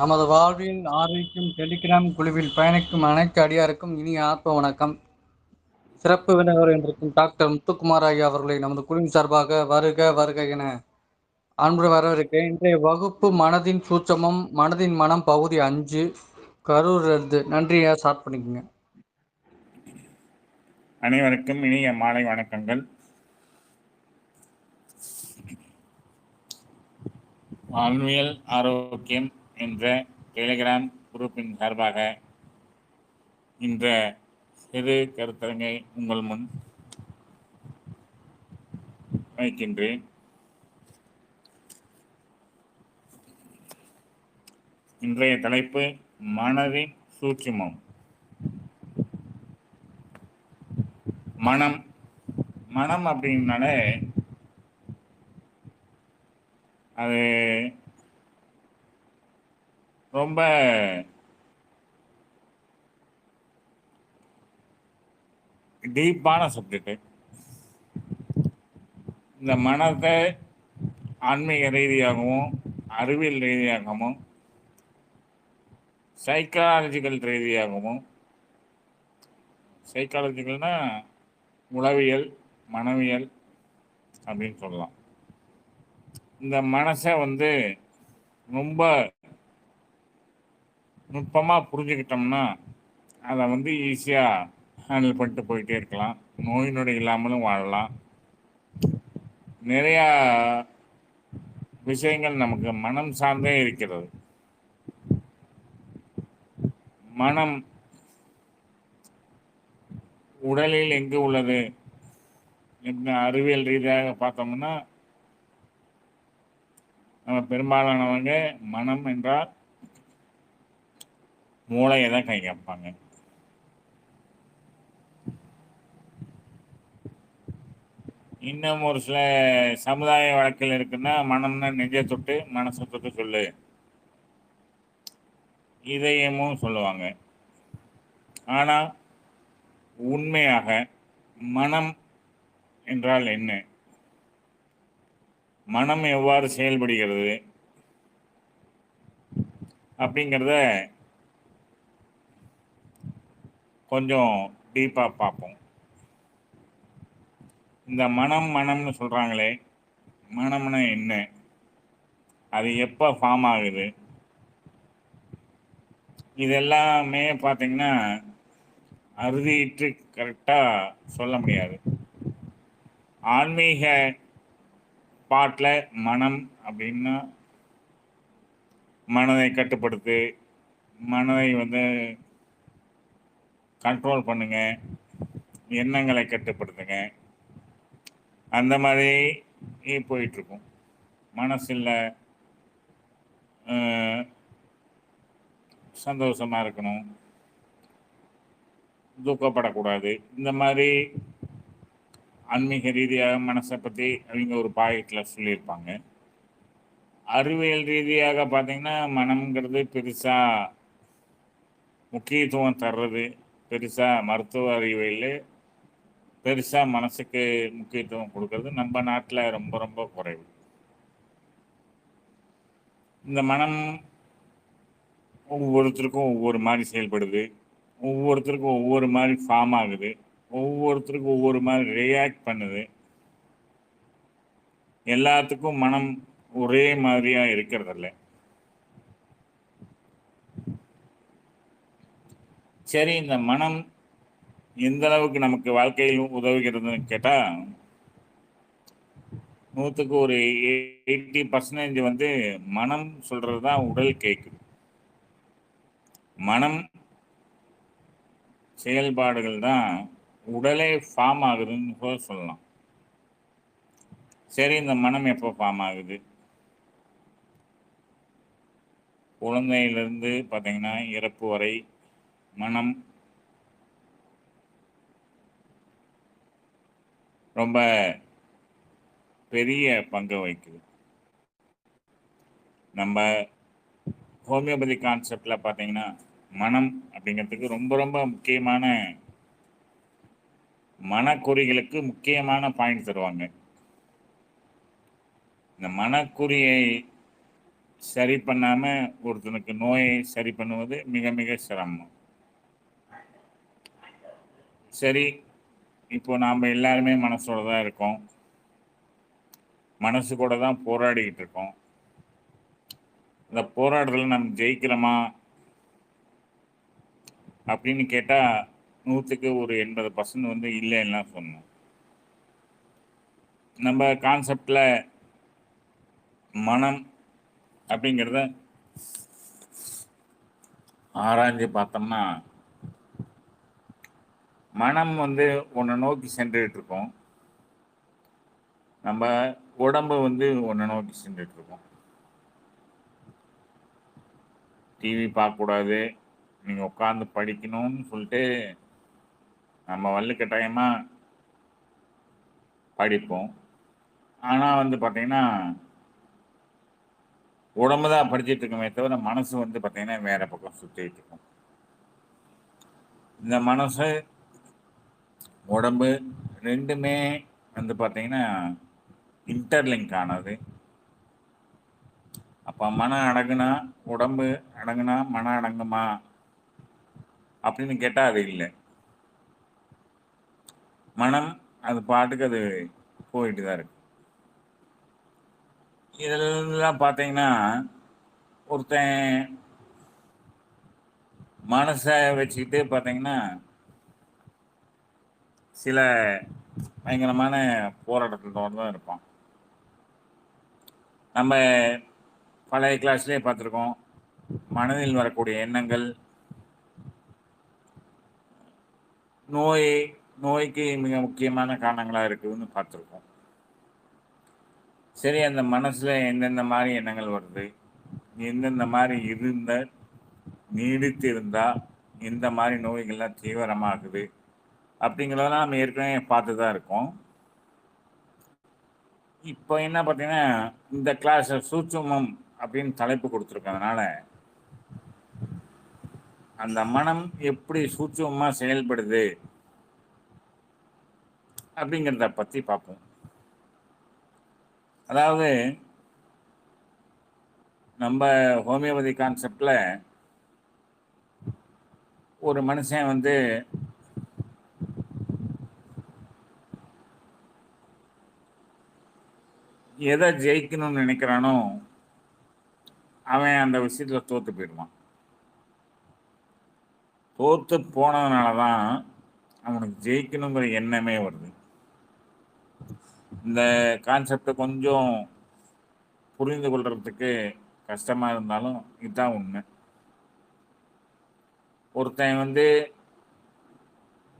நமது வாழ்வில் ஆரோக்கியம் டெலிகிராம் குழுவில் பயணிக்கும் அனைத்து அடியாருக்கும் இனிய ஆத்ம வணக்கம். சிறப்பு விருந்தினர் என்றிருக்கும் டாக்டர் முத்துக்குமார் ஐயா அவர்களை நமது குழுவின் சார்பாக வருக வருக என அன்பு வரவிருக்கிறேன் இன்றைய வகுப்பு மனதின் சூட்சமம் மனதின் மனம் பகுதி அஞ்சு. கரூர் இருந்து நன்றியா ஸ்டார்ட் பண்ணிக்கோங்க. அனைவருக்கும் இனிய மாலை வணக்கங்கள். வாழ்வியல் ஆரோக்கியம் என்ற டெலிகிராம் குரூப்பின் சார்பாக இந்த சிறு கருத்தரங்கை உங்கள் முன் வைக்கின்றேன். இன்றைய தலைப்பு மனதின் சூட்சுமம். மனம். மனம் அப்படின்னாலே அது ரொம்ப டீப்பான சப்ஜெக்டு இந்த மனத்தை ஆன்மீக ரீதியாகவும் அறிவியல் ரீதியாகவும் சைக்காலஜிக்கல் ரீதியாகவும் சைக்காலஜிக்கல்னா உளவியல் மனவியல் அப்படின்னு சொல்லலாம். இந்த மனசை வந்து ரொம்ப நுட்பமாக புரிஞ்சுக்கிட்டோம்னா அதை வந்து ஈஸியாக ஹேண்டில் பண்ணிட்டு போயிட்டே இருக்கலாம். நோய் நொடி இல்லாமலும் வாழலாம். நிறையா விஷயங்கள் நமக்கு மனம் சார்ந்தே இருக்கிறது. மனம் உடலில் எங்கு உள்ளது என்ன அறிவியல் ரீதியாக பார்த்தோம்னா நம்ம பெரும்பாலானவங்க மனம் என்றால் மூளையை தான் கை கேட்பாங்க இன்னும் ஒரு சில சமுதாய வழக்கில் இருக்குன்னா மனம்னா நெஞ்சை தொட்டு மனசை தொட்டு சொல்லு. இதயமும் சொல்லுவாங்க. ஆனால் உண்மையாக மனம் என்றால் என்ன? மனம் எவ்வாறு செயல்படுகிறது? அப்படிங்கிறத கொஞ்சம் டீப்பாக பார்ப்போம். இந்த மனம் மனம்னு சொல்கிறாங்களே மனம்னா என்ன? அது எப்போ ஃபார்ம் ஆகுது? இதெல்லாமே பார்த்தீங்கன்னா அறுதிட்டு கரெக்டாக சொல்ல முடியாது. ஆன்மீக பாட்டில் மனம் அப்படின்னா மனதை கட்டுப்படுத்து மனதை வந்து கண்ட்ரோல் பண்ணுங்க. எண்ணங்களை கட்டுப்படுத்துங்க. அந்த மாதிரி போயிட்டுருக்கும். மனசில் சந்தோஷமாக இருக்கணும். துக்கப்படக்கூடாது. இந்த மாதிரி ஆன்மீக ரீதியாக மனசை பற்றி அவங்க ஒரு பாயிட்டில் சொல்லியிருப்பாங்க. அறிவியல் ரீதியாக பார்த்திங்கன்னா மனம்ங்கிறது பெருசாக முக்கியத்துவம் தர்றது பெருசாக மருத்துவ அறிவியல் பெருசாக மனசுக்கு முக்கியத்துவம் கொடுக்கறது நம்ம நாட்டில் ரொம்ப ரொம்ப குறைவு. இந்த மனம் ஒவ்வொருத்தருக்கும் ஒவ்வொரு மாதிரி செயல்படுது. ஒவ்வொருத்தருக்கும் ஒவ்வொரு மாதிரி ஃபார்ம் ஆகுது. ஒவ்வொருத்தருக்கும் ஒவ்வொரு மாதிரி ரியாக்ட் பண்ணுது. எல்லாத்துக்கும் மனம் ஒரே மாதிரியாக இருக்கிறதில்ல. சரி இந்த மனம் எந்த அளவுக்கு நமக்கு வாழ்க்கையில் உதவுகிறதுன்னு கேட்டா நூற்றுக்கு ஒரு எயிட்டி பர்சன்டேஜ் வந்து மனம் சொல்றது தான் உடல் கேட்குது மனம் செயல்பாடுகள் தான் உடலே ஃபார்ம் ஆகுதுன்னு கூட சொல்லலாம். சரி இந்த மனம் எப்போ ஃபார்ம் ஆகுது? குழந்தையிலிருந்து பார்த்தீங்கன்னா இறப்பு வரை மனம். ரொம்ப பெரிய பங்கு வகிக்குது. நம்ம ஹோமியோபதி கான்செப்டில் பார்த்தீங்கன்னா மனம் அப்படிங்கிறதுக்கு ரொம்ப ரொம்ப முக்கியமான மனக்குறிகளுக்கு முக்கியமான பாயிண்ட் தருவாங்க. இந்த மனக்குறியை சரி பண்ணாம ஒருத்தனுக்கு நோயை சரி பண்ணுவது மிக மிக சிரமம். சரி இப்போ நாம் எல்லாருமே மனசோட தான் இருக்கோம். மனசு கூட தான் போராடிக்கிட்டு இருக்கோம். இந்த போராட்டத்தில் நம்ம ஜெயிக்கிறோமா அப்படின்னு கேட்டால் நூற்றுக்கு ஒரு எண்பது பர்சன்ட் வந்து இல்லைன்னா சொன்னோம் நம்ம கான்செப்டில் மனம் அப்படிங்கிறத ஆராய்ஞ்சு பார்த்தோம்னா மனம் வந்து உன்னை நோக்கி சென்றுட்டு இருக்கோம் நம்ம உடம்பு வந்து உன்னை நோக்கி சென்றுட்டு இருக்கோம் டிவி பார்க்கக்கூடாது. நீங்கள் உட்காந்து படிக்கணும்னு சொல்லிட்டு நம்ம வள்ளு கட்டாயமாக படிப்போம். ஆனால் வந்து பார்த்தீங்கன்னா உடம்பு தான் படிச்சுட்டு இருக்கோமே தவிர மனசு வந்து பார்த்தீங்கன்னா வேற பக்கம் சுற்றிட்டு இருக்கும். இந்த மனசு உடம்பு ரெண்டுமே வந்து பார்த்தீங்கன்னா இன்டர்லிங்க் ஆனது. அப்போ மனம் அடங்குனா உடம்பு அடங்குனா மனம் அடங்குமா? அப்படின்னு கேட்டால் அது இல்லை. மனம் அது பாட்டுக்கு அது போயிட்டு தான் இருக்கு. இதெல்லாம் பார்த்தீங்கன்னா ஒருத்தன் மனசை வச்சுக்கிட்டு பார்த்தீங்கன்னா சில பயங்கரமான போராட்டத்தோடு தான் இருப்போம் நம்ம பழைய கிளாஸ்லேயே பார்த்துருக்கோம். மனதில் வரக்கூடிய எண்ணங்கள் நோய் நோய்க்கு மிக முக்கியமான காரணங்களாக இருக்குதுன்னு பார்த்துருக்கோம். சரி அந்த மனசில் எந்தெந்த மாதிரி எண்ணங்கள் வருது? எந்தெந்த மாதிரி இருந்த நீடித்து இருந்தால் இந்த மாதிரி நோய்கள்லாம் தீவிரமாகுது? அப்படிங்கிறதெல்லாம் நம்ம ஏற்கனவே பார்த்து தான் இருக்கோம். இப்போ என்ன பார்த்தீங்கன்னா இந்த கிளாஸ் சூட்சுமம் அப்படின்னு தலைப்பு கொடுத்துருக்கறதுனால அந்த மனம் எப்படி சூட்சுமமாக செயல்படுது அப்படிங்கிறத பற்றி பார்ப்போம். அதாவது நம்ம ஹோமியோபதி கான்செப்டில் ஒரு மனுஷன் வந்து எதை ஜெயிக்கணும்னு நினைக்கிறானோ அவன் அந்த விஷயத்தில் தோற்று போயிடுவான். தோற்று போனதுனால தான் அவனுக்கு ஜெயிக்கணுங்கிற எண்ணமே வருது. இந்த கான்செப்டை கொஞ்சம் புரிந்து கொள்றதுக்கு கஷ்டமாக இருந்தாலும் இதுதான் உண்மை. ஒருத்தன் வந்து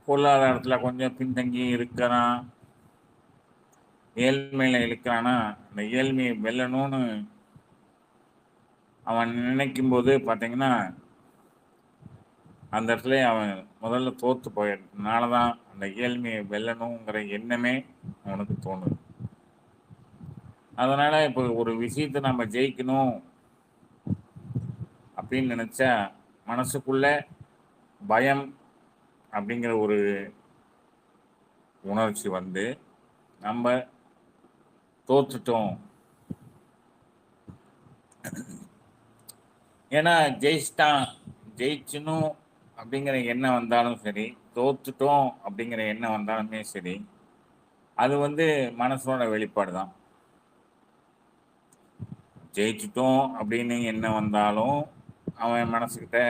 பொருளாதாரத்தில் கொஞ்சம் பின்தங்கி இருக்கிறான். ஏழ்மையில் இருக்கிறானா? அந்த ஏழ்மையை வெல்லணும்னு அவன் நினைக்கும் போது பார்த்தீங்கன்னா அந்த இடத்துல அவன் முதல்ல தோற்று போயிடுறதுனால தான் அந்த ஏழ்மையை வெல்லணுங்கிற எண்ணமே அவனுக்கு தோணுது. அதனால இப்போ ஒரு விஷயத்தை நம்ம ஜெயிக்கணும் அப்படின்னு நினச்சா மனசுக்குள்ள பயம் அப்படிங்கிற ஒரு உணர்ச்சி வந்து நம்ம தோத்துட்டோம். ஏன்னா ஜெயிச்சிட்டான். ஜெயிச்சணும் அப்படிங்கிற எண்ணம் வந்தாலும் சரி தோத்துட்டோம் அப்படிங்கிற எண்ணம் வந்தாலுமே சரி அது வந்து மனசோட வெளிப்பாடு தான் ஜெயிச்சிட்டோம் அப்படின்னு எண்ணம் வந்தாலும் அவன் மனசுக்கிட்ட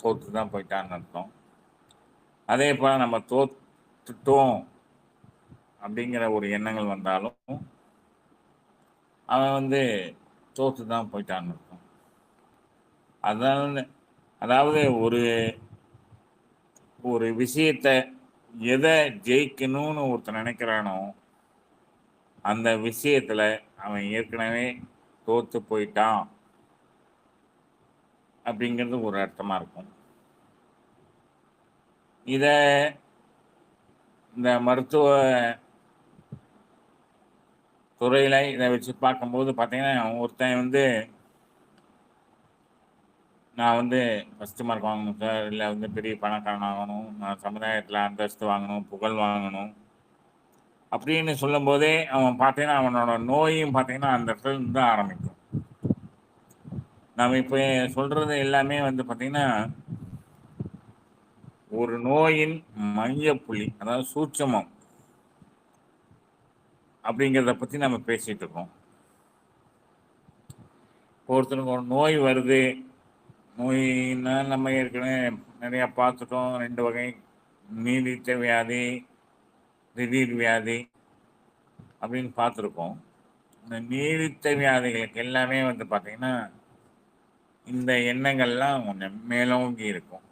தோத்து தான் போயிட்டான்னு அர்த்தம். அதே போல் நம்ம தோத்துட்டோம் அப்படிங்கிற ஒரு எண்ணங்கள் வந்தாலும் அவன் வந்து தோத்து தான் போயிட்டான்னு இருக்கும் அதாவது அதாவது ஒரு ஒரு விஷயத்த எதை ஜெயிக்கணும்னு ஒருத்தன் நினைக்கிறானோ அந்த விஷயத்துல அவன் ஏற்கனவே தோத்து போயிட்டான் அப்படிங்கிறது ஒரு அர்த்தமா இருக்கும். இத இந்த மருத்துவ துறையில இதை வச்சு பார்க்கும்போது பார்த்தீங்கன்னா ஒருத்தன் வந்து நான் வந்து ஃபஸ்ட்டு மார்க் வாங்கணும் சார் இல்லை வந்து பெரிய பணக்காரன் ஆகணும். நான் சமுதாயத்தில் அந்தஸ்து வாங்கணும் புகழ் வாங்கணும். அப்படின்னு சொல்லும்போதே அவன் பார்த்தீங்கன்னா அவனோட நோயும் பார்த்தீங்கன்னா அந்த இடத்துல இருந்து தான் ஆரம்பிக்கும். நாம் இப்போ சொல்கிறது எல்லாமே வந்து பார்த்தீங்கன்னா ஒரு நோயின் மையப்புள்ளி அதாவது சூட்சமம். அப்படிங்கிறத பற்றி நம்ம பேசிகிட்டு இருக்கோம். ஒருத்தனுக்கு ஒரு நோய் வருது. நோயின்னா நம்ம ஏற்கனவே நிறையா பார்த்துட்டோம். ரெண்டு வகை நீடித்த வியாதி திடீர் வியாதி அப்படின்னு பார்த்துருக்கோம். இந்த நீடித்த வியாதிகளுக்கு எல்லாமே வந்து பார்த்தீங்கன்னா இந்த எண்ணங்கள்லாம் கொஞ்சம் மேலோங்கி இருக்கும்.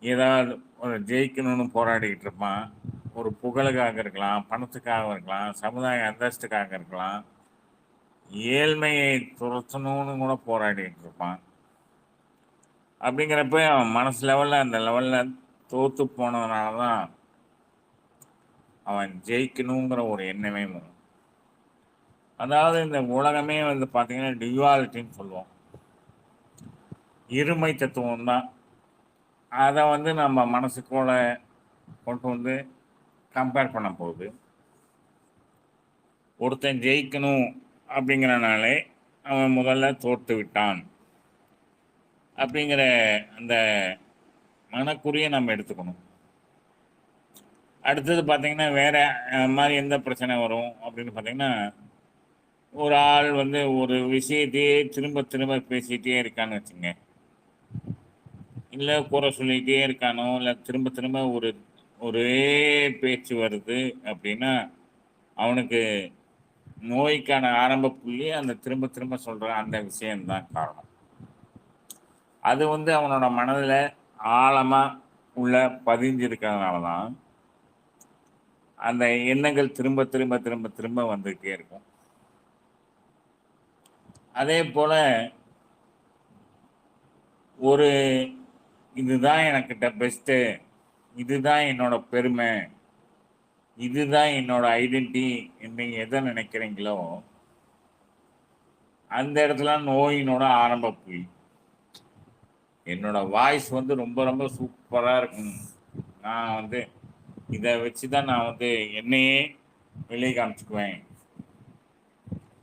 ஏதாவது ஒரு ஜெயிக்கணும்னு போராடிக்கிட்டு இருப்பான். ஒரு புகழுக்காக இருக்கலாம் பணத்துக்காக இருக்கலாம் சமுதாய அந்தஸ்துக்காக இருக்கலாம். ஏழ்மையை துரத்தணும்னு கூட போராடிட்டு இருப்பான். அப்படிங்கிறப்ப அவன் மனசு லெவலில் அந்த லெவலில் தோற்று போனதுனால தான் அவன் ஜெயிக்கணுங்கிற ஒரு எண்ணமே வரும். அதாவது இந்த உலகமே வந்து பார்த்திங்கன்னா டியூவாலிட்டின்னு சொல்லுவோம். இருமை தத்துவம் தான் அதை வந்து நம்ம மனசுக்குள்ள கொண்டு வந்து கம்பேர் பண்ண போகுது ஒருத்தன் ஜெயிக்கணும் அப்படிங்கிறனாலே அவன் முதல்ல தோற்று விட்டான். அப்படிங்கிற அந்த மனக்குறியை நம்ம எடுத்துக்கணும். அடுத்தது பார்த்தீங்கன்னா வேற மாதிரி எந்த பிரச்சனை வரும் அப்படின்னு பார்த்தீங்கன்னா ஒரு ஆள் வந்து ஒரு விஷயத்தையே திரும்ப திரும்ப பேசிகிட்டே இருக்கான்னு வச்சுங்க இல்லை குறை சொல்லிகிட்டே இருக்கானோ இல்லை திரும்ப திரும்ப ஒரு ஒரே பேச்சு வருது அப்படின்னா அவனுக்கு நோய்க்கான ஆரம்ப புள்ளி அந்த திரும்ப திரும்ப சொல்கிற அந்த விஷயம்தான் காரணம். அது வந்து அவனோட மனதில் ஆழமாக உள்ள பதிஞ்சிருக்கிறதுனால தான் அந்த எண்ணங்கள் திரும்ப திரும்ப திரும்ப திரும்ப வந்துகிட்டே இருக்கும். அதே போல் ஒரு இதுதான் எனக்கிட்ட பெஸ்ட்டு இதுதான் என்னோட பெருமை. இதுதான் என்னோட ஐடென்டி நீங்கள் எதை நினைக்கிறீங்களோ அந்த இடத்துல நோயினோட ஆரம்ப புள்ளி. என்னோட வாய்ஸ் வந்து ரொம்ப ரொம்ப சூப்பராக இருக்கும். நான் வந்து இதை வச்சு தான் நான் வந்து என்னையே வெளியே காமிச்சுக்குவேன்.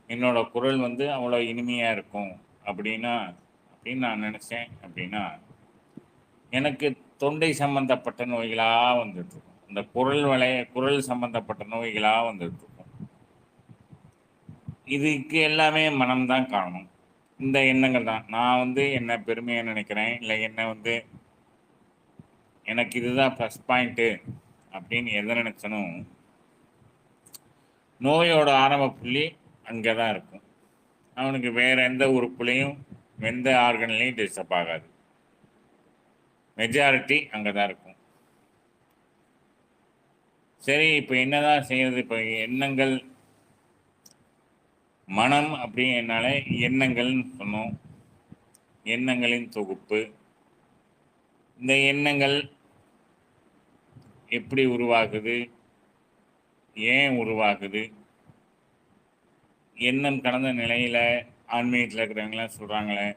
என்னோட குரல் வந்து அவ்வளோ இனிமையாக இருக்கும். அப்படின்னா அப்படின்னு நான் நினச்சேன் அப்படின்னா எனக்கு தொண்டை சம்பந்தப்பட்ட நோய்களாக வந்துட்டு இருக்கும் இந்த குரல் வளைய குரல் சம்பந்தப்பட்ட நோய்களாக வந்துட்டு இருக்கும் இதுக்கு எல்லாமே மனம்தான் காரணம். இந்த எண்ணங்கள் தான். நான் வந்து என்ன பெருமையாக நினைக்கிறேன் இல்லை என்ன வந்து எனக்கு இதுதான் ப்ளஸ் பாயிண்ட்டு அப்படின்னு எதை நினச்சனும் நோயோட ஆரம்ப புள்ளி அங்கே தான் இருக்கும். அவனுக்கு வேறு எந்த உறுப்புலையும் எந்த ஆர்கன்லையும் டிஸ்டர்ப் ஆகாது. மெஜாரிட்டி அங்கே தான் இருக்கும். சரி இப்போ என்னதான் செய்யறது? இப்போ எண்ணங்கள் மனம் அப்படின்னால எண்ணங்கள்னு சொன்னோம். எண்ணங்களின் தொகுப்பு. இந்த எண்ணங்கள் எப்படி உருவாகுது? ஏன் உருவாகுது? எண்ணம் கடந்த நிலையில் ஆன்மீகத்தில் இருக்கிறவங்களாம் சொல்கிறாங்களே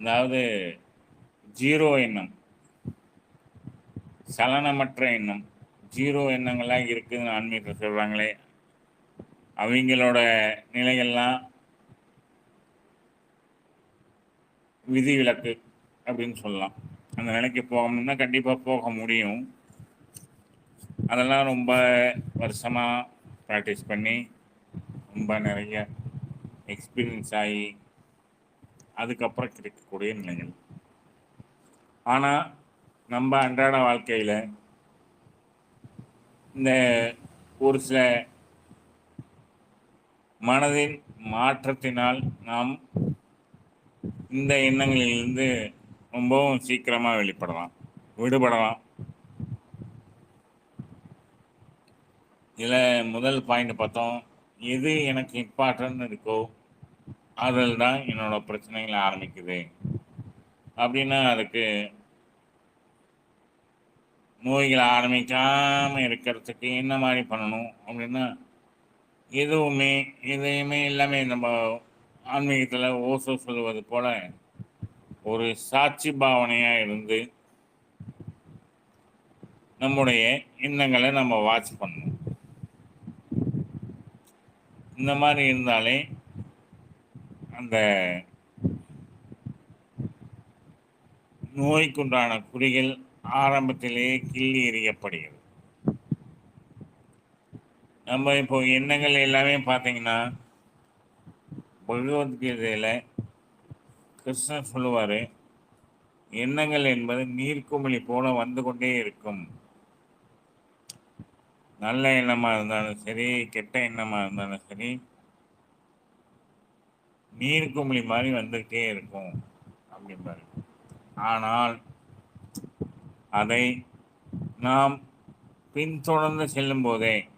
அதாவது ஜீரோ எண்ணம். சலனமற்ற எண்ணம். ஜீரோ எண்ணங்கள்லாம் இருக்குதுன்னு ஆன்மீகத்தில் சொல்கிறாங்களே அவங்களோட நிலைகள்லாம் விதிவிலக்கு அப்படின்னு சொல்லலாம். அந்த நிலைக்கு போகணும்னா கண்டிப்பாக போக முடியும். அதெல்லாம் ரொம்ப வருஷமாக ப்ராக்டிஸ் பண்ணி ரொம்ப நிறைய எக்ஸ்பீரியன்ஸ் ஆகி அதுக்கப்புறம் கிடைக்கக்கூடிய நிலைகள். ஆனால் நம்ம அன்றாட வாழ்க்கையில் இந்த ஒரு சில மனதின் மாற்றத்தினால் நாம் இந்த எண்ணங்களிலிருந்து ரொம்பவும் சீக்கிரமாக வெளிப்படலாம் விடுபடலாம். இதில் முதல் பாயிண்ட் பார்த்தோம். எது எனக்கு இம்பார்ட்டன்ட் இருக்கோ அதில் தான் என்னோட பிரச்சனைகள் ஆரம்பிக்குது. அப்படின்னா அதுக்கு நோய்களை ஆரம்பிக்காமல் இருக்கிறதுக்கு என்ன மாதிரி பண்ணணும் அப்படின்னா எதுவுமே எதையுமே எல்லாமே நம்ம ஆன்மீகத்தில் ஓசோ சொல்வது போல ஒரு சாட்சி பாவனையாக இருந்து நம்முடைய எண்ணங்களை நம்ம வாட்ச் பண்ணணும். இந்த மாதிரி இருந்தாலே அந்த நோய்க்குண்டான குறிகள் ஆரம்பத்திலேயே கிள்ளி எறியப்படுகிறது நம்ம இப்போ எண்ணங்கள் எல்லாமே பார்த்தீங்கன்னா பகவத்கீதையில் கிருஷ்ணன் சொல்லுவார் எண்ணங்கள் என்பது நீர்க்குமிழி போல வந்து கொண்டே இருக்கும். நல்ல எண்ணமாக இருந்தாலும் சரி கெட்ட எண்ணமாக இருந்தாலும் சரி நீர்க்குமிழி மாதிரி வந்துக்கிட்டே இருக்கும். அப்படிம்பாரு. ஆனால் அதை நாம் பின்தொடர்ந்து செல்லும் போதே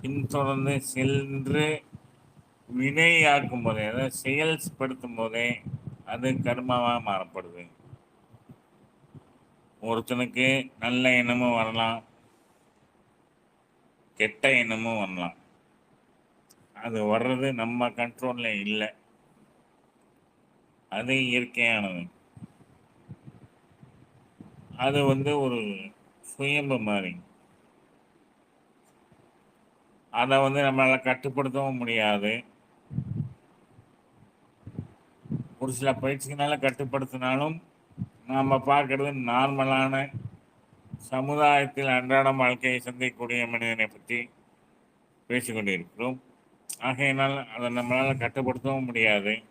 பின்தொடர்ந்து சென்று வினையாக்கும் போதே அதாவது செயல்படுத்தும் போதே அது கர்மாவாக மாறப்படுது. ஒருத்தனுக்கு நல்ல எண்ணமும் வரலாம் கெட்ட எண்ணமும் வரலாம். அது வர்றது நம்ம கண்ட்ரோலில் இல்லை. அது இயற்கையானது. அது வந்து ஒரு சுயம்பு மாதிரி. அதை வந்து நம்மளால் கட்டுப்படுத்தவும் முடியாது. ஒரு சில பயிற்சிகளால் கட்டுப்படுத்தினாலும் நாம் பார்க்கறது நார்மலான சமுதாயத்தில் அன்றாடம் வாழ்க்கையை சந்திக்கக்கூடிய மனிதனை பற்றி பேசிக்கொண்டிருக்கிறோம். ஆகையினால் அதை நம்மளால் கட்டுப்படுத்தவும் முடியாது.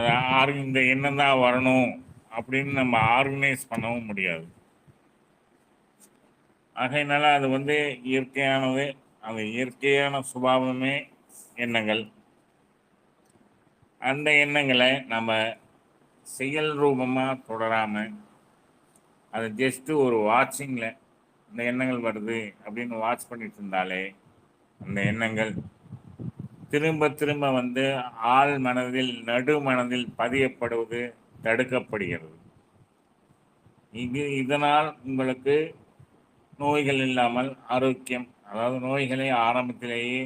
அது ஆர் இந்த எண்ணம் தான் வரணும் அப்படின்னு நம்ம ஆர்கனைஸ் பண்ணவும் முடியாது. ஆகையினால அது வந்து இயற்கையானது அந்த இயற்கையான சுபாவமே எண்ணங்கள். அந்த எண்ணங்களை நம்ம செயல் ரூபமாக தொடராமல் அது ஜஸ்ட்டு ஒரு வாட்சிங்கில் இந்த எண்ணங்கள் வருது அப்படின்னு வாட்ச் பண்ணிட்டு இருந்தாலே அந்த எண்ணங்கள் திரும்ப திரும்ப வந்து ஆள் மனதில் நடு மனதில் பதியப்படுவது தடுக்கப்படுகிறது. இது இதனால் உங்களுக்கு நோய்கள் இல்லாமல் ஆரோக்கியம் அதாவது நோய்களை ஆரம்பத்திலேயே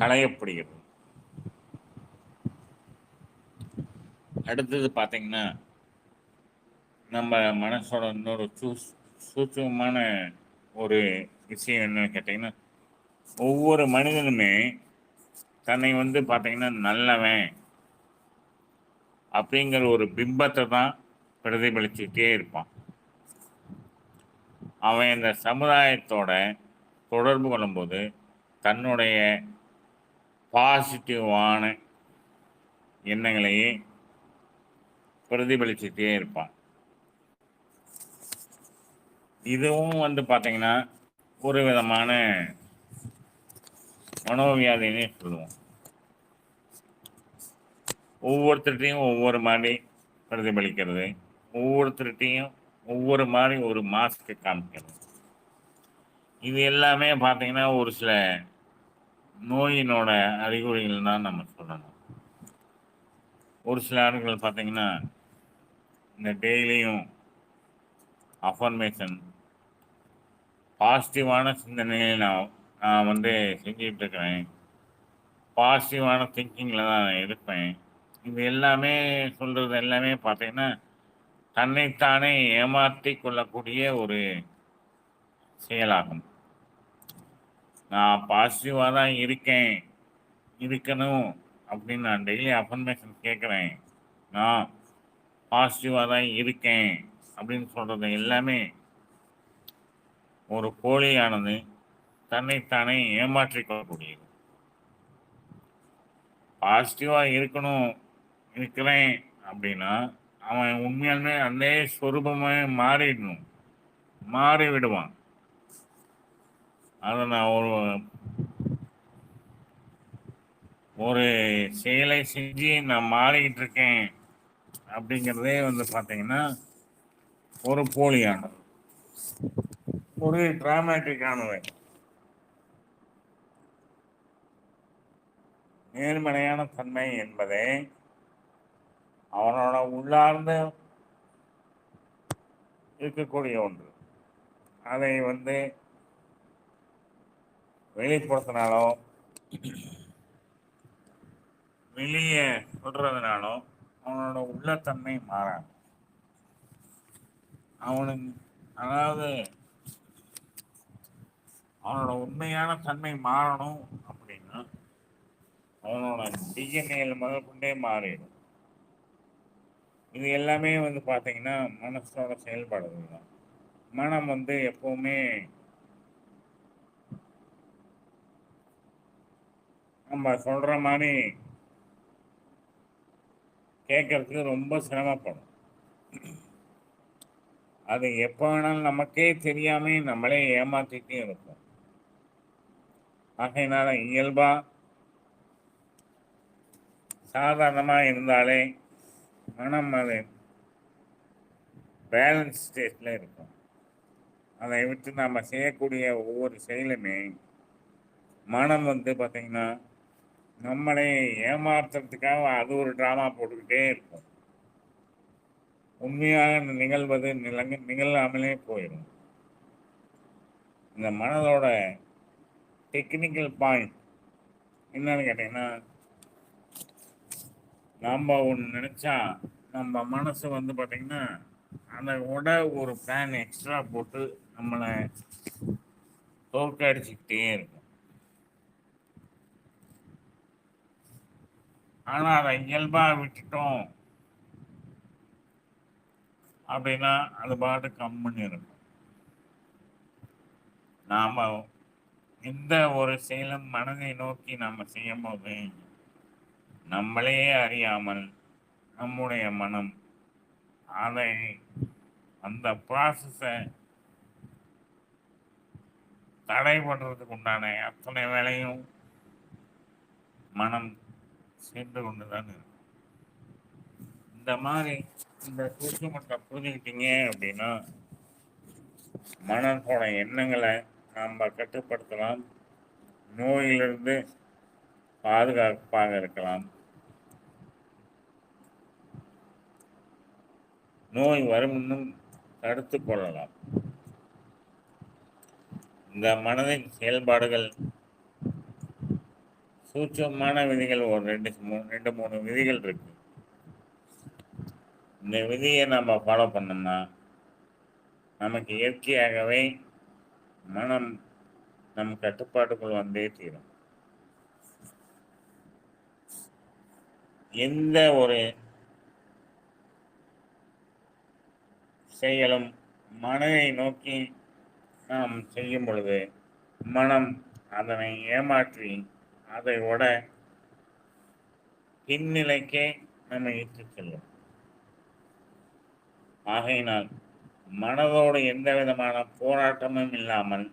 களையப்படுகிறது. அடுத்தது பார்த்தீங்கன்னா நம்ம மனசோட இன்னொரு சூ சூட்சமான ஒரு விஷயம் என்னன்னு கேட்டிங்கன்னா ஒவ்வொரு மனிதனுமே தன்னை வந்து பார்த்தீங்கன்னா நல்லவன் அப்படிங்கிற ஒரு பிம்பத்தை தான் பிரதிபலிச்சுட்டே இருப்பான். அவன் இந்த சமுதாயத்தோட தொடர்பு கொள்ளும்போது தன்னுடைய பாசிட்டிவான எண்ணங்களையே பிரதிபலிச்சுட்டே இருப்பான். இதுவும் வந்து பார்த்தீங்கன்னா ஒரு விதமான மனோவியாதினே சொல்லுவோம் ஒவ்வொருத்தர்கிட்டையும் ஒவ்வொரு மாதிரி பிரதிபலிக்கிறது. ஒவ்வொருத்தர்கிட்டையும் ஒவ்வொரு மாதிரி ஒரு மாஸ்க்கு காமிக்கிறது. இது எல்லாமே பார்த்தீங்கன்னா ஒரு சில நோயினோட அறிகுறிகள் தான் நம்ம சொல்லணும். ஒரு சில ஆண்கள் பார்த்தீங்கன்னா இந்த டெய்லியும் அஃபர்மேஷன் பாசிட்டிவான சிந்தனையை நான் நான் வந்து செஞ்சிகிட்டு இருக்கிறேன் பாசிட்டிவான திங்கிங்கில் தான் நான் இருப்பேன். இது எல்லாமே சொல்கிறது எல்லாமே பார்த்தீங்கன்னா தன்னைத்தானே ஏமாற்றி கொள்ளக்கூடிய ஒரு செயலாகும். நான் பாசிட்டிவாக தான் இருக்கேன். இருக்கணும் அப்படின்னு நான் டெய்லி அஃபர்மேஷன் கேட்குறேன். நான் பாசிட்டிவாக தான் இருக்கேன் அப்படின்னு சொல்கிறது எல்லாமே ஒரு போலியானது தன்னைத்தானே ஏமாற்றிக் கொள்ளக்கூடியது பாசிட்டிவாக இருக்கணும் இருக்கிறேன் அப்படின்னா அவன் உண்மையாலுமே அதே ஸ்வரூபமே மாறிடணும் மாறி விடுவான் அதை நான் ஒரு ஒரு செயலை செஞ்சு நான் மாறிக்கிட்டு இருக்கேன் அப்படிங்கிறதே வந்து பார்த்தீங்கன்னா ஒரு போலியானது. ஒரு டிராமேட்டிக்கானவை நேர்மறையான தன்மை என்பதை அவனோட உள்ளார்ந்து இருக்கக்கூடிய ஒன்று. அதை வந்து வெளிப்படுத்தினாலோ வெளியே சொல்றதுனாலோ அவனோட உள்ளத்தன்மை மாறாது. அவனுக்கு அதாவது அவனோட உண்மையான தன்மை மாறணும் அவனோட டிஎன்ஏல முதற்கொண்டே மாறிடும். இது எல்லாமே வந்து பார்த்தீங்கன்னா மனசோட செயல்பாடுகள் தான் மனம் வந்து எப்பவுமே நம்ம சொல்ற மாதிரி கேட்கறதுக்கு ரொம்ப சிரமப்படும். அது எப்போ வேணாலும் நமக்கே தெரியாம நம்மளே ஏமாத்திட்டே இருப்போம். ஆகையினால இயல்பாக சாதாரணமாக இருந்தாலே மனம் அது பேலன்ஸ் ஸ்டேட்டில் இருக்கும். அதை விட்டு நம்ம செய்யக்கூடிய ஒவ்வொரு செயலுமே மனம் வந்து பார்த்திங்கன்னா நம்மளை ஏமாத்துறதுக்காக அது ஒரு ட்ராமா போட்டுக்கிட்டே இருக்கும். உண்மையாக நிகழ்வது நிலங்க நிகழாமலே போயிடும் இந்த மனதோட டெக்னிக்கல் பாயிண்ட் என்னன்னு கேட்டிங்கன்னா நம்ம ஒன்று நினச்சா நம்ம மனசு வந்து பார்த்திங்கன்னா அதை விட ஒரு பிளான் எக்ஸ்ட்ரா போட்டு நம்மளை தோற்கடிச்சிக்கிட்டே இருக்கும். ஆனால் அதை இயல்பாக விட்டுட்டோம் அப்படின்னா அது பாட்டு கம்முன்னு இருக்கும். நாம் எந்த ஒரு செயலும் மனதை நோக்கி நாம் செய்யும் போது நம்மளே அறியாமல் நம்முடைய மனம் அதை அந்த ப்ராசஸை தடைபடுறதுக்கு உண்டான அத்தனை வேலையும் மனம் சென்று கொண்டுதான் இருக்கும் இந்த மாதிரி இந்த சூட்சமத்தை புரிஞ்சுக்கிட்டீங்க அப்படின்னா மனத்தோட எண்ணங்களை நாம் கட்டுப்படுத்தலாம். நோயிலிருந்து பாதுகாப்பாக இருக்கலாம். நோய் வரும் இன்னும் தடுத்து கொள்ளலாம். இந்த மனதின் செயல்பாடுகள் சூட்சமான விதிகள் ஒரு ரெண்டு மூணு ரெண்டு மூணு விதிகள் இருக்கு. இந்த விதியை நம்ம ஃபாலோ பண்ணோம்னா நமக்கு இயற்கையாகவே மனம் நம் கட்டுப்பாட்டுக்குள் வந்தே தீரும். எந்த ஒரு செயலும் மனதை நோக்கி நாம் செய்யும் பொழுது மனம் அதனை ஏமாற்றி அதை விட பின்னிலைக்கே நம்மை இட்டுச் செல்லும். ஆகையினால் மனதோடு எந்த விதமான போராட்டமும் இல்லாமல்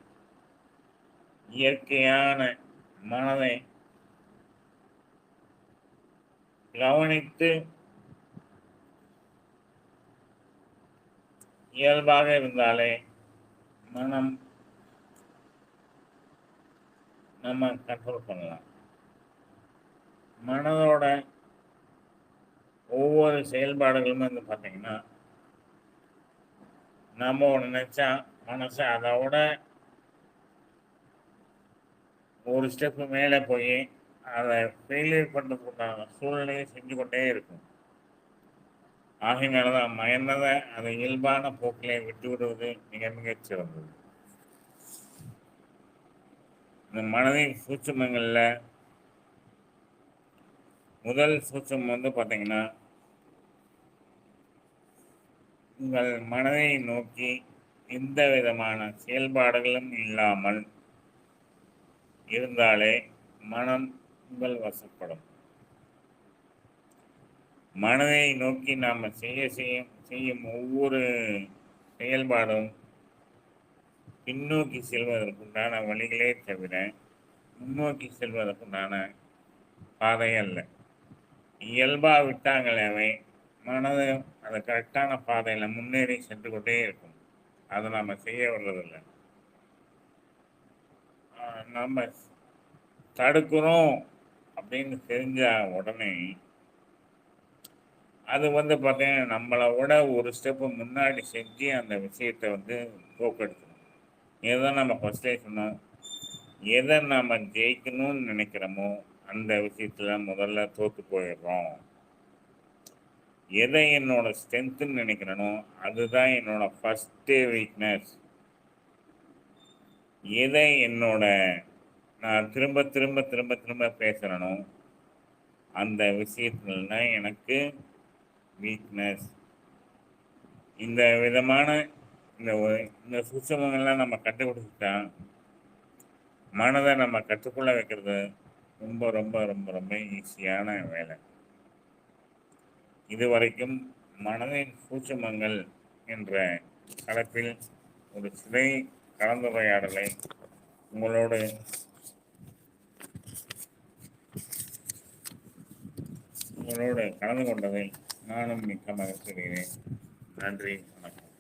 இயற்கையான மனதை கவனித்து இயல்பாக இருந்தாலே மனம் நம்ம கண்ட்ரோல் பண்ணலாம். மனதோட ஒவ்வொரு செயல்பாடுகளும் வந்து பார்த்தீங்கன்னா நம்ம ஒன்று நினச்சா மனசை அதோட ஒரு ஸ்டெப்பு மேலே போய் அதை ஃபெயிலியர் பண்ணுறதுக்குண்டான சூழ்நிலையை செஞ்சு கொண்டே இருக்கும். ஆகையினால தான் மயந்ததை அதை இயல்பான போக்கிலே விட்டு விடுவது மிக மிகச் சிறந்தது. இந்த மனதின் சூட்சமங்களில் முதல் சூட்சம் வந்து பார்த்தீங்கன்னா உங்கள் மனதை நோக்கி எந்த விதமான செயல்பாடுகளும் இல்லாமல் இருந்தாலே மனம் உங்கள் வசப்படும். மனதை நோக்கி நாம் செய்ய செய்யும் செய்யும் ஒவ்வொரு செயல்பாடும் பின்னோக்கி செல்வதற்குண்டான வழிகளே தவிர முன்னோக்கி செல்வதற்குண்டான பாதை அல்ல. இயல்பாக விட்டாங்களே மனது அந்த கரெக்டான பாதையில் முன்னேறி சென்று கொண்டே இருக்கும். அதை நாம் செய்ய வர்றதில்லை. நம்ம தடுக்கிறோம் அப்படின்னு தெரிஞ்ச உடனே அது வந்து பார்த்தீங்கன்னா நம்மளை விட ஒரு ஸ்டெப்பு முன்னாடி செஞ்சு அந்த விஷயத்தை வந்து தோக்கெடுக்கணும் எதை நம்ம ஃபஸ்ட்டே சொன்னோம்? எதை நாம் ஜெயிக்கணும்னு நினைக்கிறோமோ அந்த விஷயத்தில் முதல்ல தோற்று போயிடுறோம். எதை என்னோட ஸ்ட்ரென்த்துன்னு நினைக்கிறேனோ அதுதான் என்னோட ஃபஸ்ட்டு வீக்னஸ் எதை என்னோட நான் திரும்ப திரும்ப திரும்ப திரும்ப பேசுகிறனோ அந்த விஷயத்துல தான் எனக்கு வீக்னஸ் இந்த விதமான இந்த இந்த சூட்சமங்கள்லாம் நம்ம கண்டுபிடிச்சிட்டா மனதை நம்ம கற்றுக்கொள்ள வைக்கிறது ரொம்ப ரொம்ப ரொம்ப ரொம்ப ஈஸியான வேலை. இதுவரைக்கும் மனதின் சூட்சமங்கள் என்ற தலைப்பில் ஒரு சிறை கலந்துரையாடலை உங்களோடு உங்களோடு கலந்து கொண்டதை நானும் மிக்க மகிழ்ச்சி நன்றி வணக்கம்.